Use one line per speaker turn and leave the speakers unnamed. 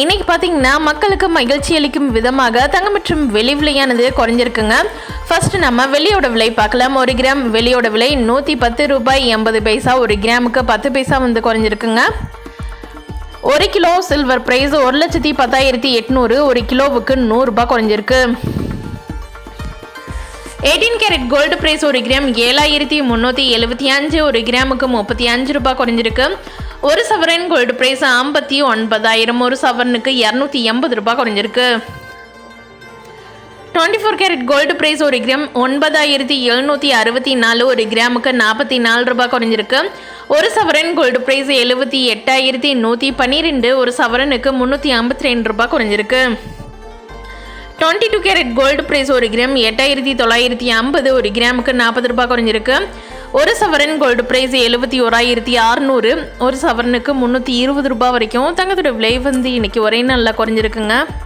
இன்னைக்கு பார்த்தீங்கன்னா மக்களுக்கு மகிழ்ச்சி அளிக்கும் விதமாக தங்கம் மற்றும் வெளி விலையானது குறைஞ்சிருக்குங்க. ஃபர்ஸ்ட் நம்ம வெளியோட விலை பார்க்கலாம். ஒரு கிராம் வெளியோட விலை நூற்றி பத்து ரூபாய் எண்பது பைசா. ஒரு கிராமுக்கு பத்து பைசா வந்து குறைஞ்சிருக்குங்க. ஒரு கிலோ சில்வர் ப்ரைஸ் ஒரு லட்சத்தி பத்தாயிரத்தி எட்நூறு. ஒரு கிலோவுக்கு நூறுரூபா குறைஞ்சிருக்கு. எயிட்டீன் கேரட் கோல்டு ப்ரைஸ் ஒரு கிராம் ஏழாயிரத்தி முந்நூற்றி எழுபத்தி அஞ்சு. ஒரு கிராமுக்கு முப்பத்தி அஞ்சு ரூபாய் குறைஞ்சிருக்கு. ஒரு சவரன் கோல்டு ப்ரைஸ் ஐம்பத்தி ஒன்பதாயிரம். ஒரு சவரனுக்கு இரநூத்தி எண்பது ரூபாய் குறைஞ்சிருக்கு. Twenty four carat gold price ஒரு கிராம் ஒன்பதாயிரத்தி எழுநூற்றி அறுபத்தி நாலு. ஒரு கிராமுக்கு நாற்பத்தி நாலு ரூபாய் குறைஞ்சிருக்கு. ஒரு சவரன் கோல்டு ப்ரைஸ் எழுபத்தி எட்டாயிரத்தி நூற்றி பன்னிரெண்டு. ஒரு சவரனுக்கு முந்நூற்றி ஐம்பத்தி ரெண்டு ரூபாய் குறைஞ்சிருக்கு. Twenty two carat gold price ஒரு கிராம் எட்டாயிரத்தி தொள்ளாயிரத்தி ஐம்பது. ஒரு கிராமுக்கு நாற்பது ரூபாய் குறைஞ்சிருக்கு. ஒரு சவரன் கோல்டு ப்ரைஸ் எழுபத்தி ஓராயிரத்தி அறநூறு. ஒரு சவரனுக்கு முந்நூற்றி இருபது ரூபாய் வரைக்கும் தங்கத்தோட விலை வந்து இன்னைக்கு ஒரே நாளில் குறைஞ்சிருக்குங்க.